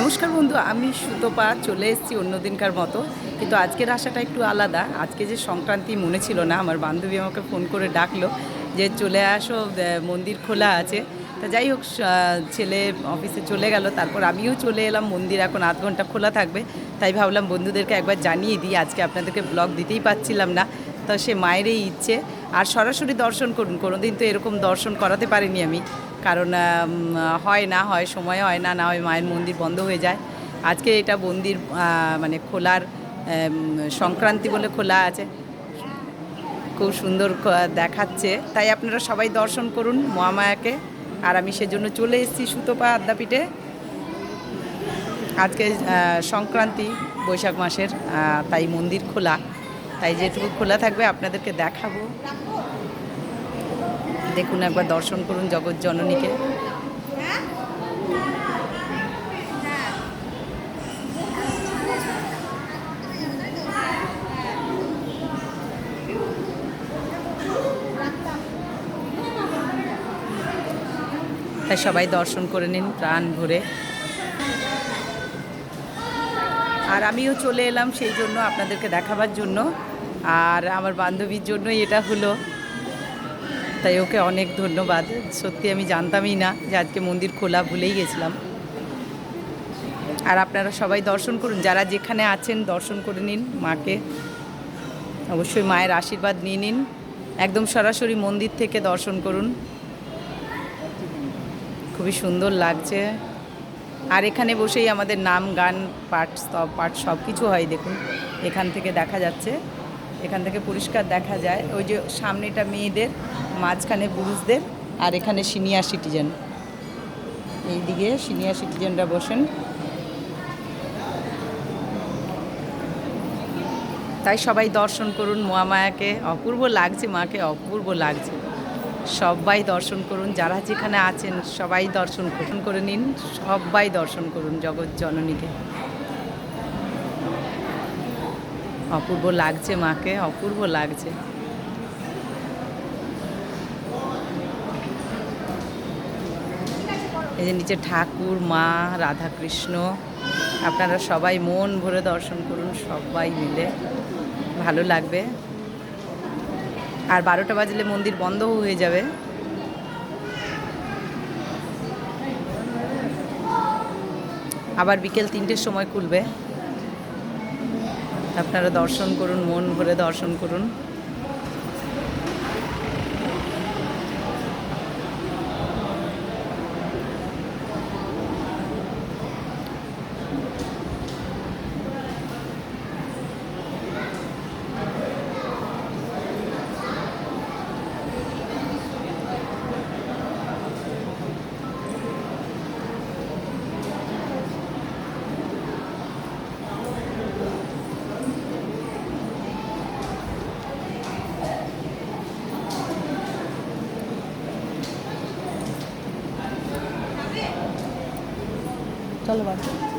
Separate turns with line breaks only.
নমস্কার বন্ধু, আমি সুতপা, চলে এসেছি অন্যদিনকার মতো। কিন্তু আজকের আশাটা একটু আলাদা। আজকে যে সংক্রান্তি মনে ছিল না, আমার বান্ধবী আমাকে ফোন করে ডাকলো যে, চলে আসো মন্দির খোলা আছে। তা যাই হোক ছেলে অফিসে চলে গেল। তারপর আমিও চলে এলাম, মন্দির এখন আধ ঘণ্টা খোলা থাকবে। তাই ভাবলাম বন্ধুদেরকে একবার জানিয়ে দিই, আজকে আপনাদেরকে ব্লগ দিতেই পাচ্ছিলাম না। তা সে মায়েরই ইচ্ছে। আর সরাসরি দর্শন করুন, কোনোদিন তো এরকম দর্শন করাতে পারিনি আমি। কারণ হয় না, হয় সময় হয় না না হয় মায়ের মন্দির বন্ধ হয়ে যায়। আজকে এটা মন্দির মানে খোলার সংক্রান্তি বলে খোলা আছে। খুব সুন্দর দেখাচ্ছে। তাই আপনারা সবাই দর্শন করুন মহামায়াকে। আর আমি সেজন্য চলে এসেছি সুতোপা আদ্যাপীঠে। আজকে সংক্রান্তি, বৈশাখ মাসের তাই মন্দির খোলা। তাই যেটুকু খোলা থাকবে আপনাদেরকে দেখাবো। দেখুন একবার, দর্শন করুন জগৎ জননীকে। তাই সবাই দর্শন করে নিন, প্রাণ ভরে। আর আমিও চলে এলাম সেই জন্য আপনাদেরকে দেখাবার জন্য। আর আমার বান্ধবীর জন্যই এটা হলো। তাই ওকে অনেক ধন্যবাদ। সত্যি আমি জানতামই না যে আজকে মন্দির খোলা ভুলেই গেছিলাম। আর আপনারা সবাই দর্শন করুন, যারা যেখানে আছেন দর্শন করে নিন মাকে। অবশ্যই মায়ের আশীর্বাদ নিয়ে নিন। একদম সরাসরি মন্দির থেকে দর্শন করুন। খুবই সুন্দর লাগছে। আর এখানে বসেই আমাদের নাম, গান, পাঠ পাঠ সব কিছু হয়, দেখুন। এখান থেকে দেখা যাচ্ছে। এখান থেকে পরিষ্কার দেখা যায়। ওই যে সামনেটা মেয়েদের, মাঝখানে পুরুষদের, আর এখানে সিনিয়র সিটিজেন। এইদিকে সিনিয়র সিটিজেনরা বসেন। তাই সবাই দর্শন করুন মহামায়াকে। অপূর্ব লাগছে মাকে, অপূর্ব লাগছে। সবাই দর্শন করুন, যারা যেখানে আছেন সবাই দর্শন করে নিন। সবাই দর্শন করুন জগৎ জননীকে। অপূর্ব লাগছে মাকে, অপূর্ব লাগছে। এই যে নিচে ঠাকুর, মা, রাধাকৃষ্ণ, আপনারা সবাই মন ভরে দর্শন করুন, সবাই মিলে। ভালো লাগবে। আর বারোটা বাজলে মন্দির বন্ধও হয়ে যাবে। আবার বিকেল তিনটের সময় খুলবে। আপনারা দর্শন করুন মন ভরে দর্শন করুন। চলো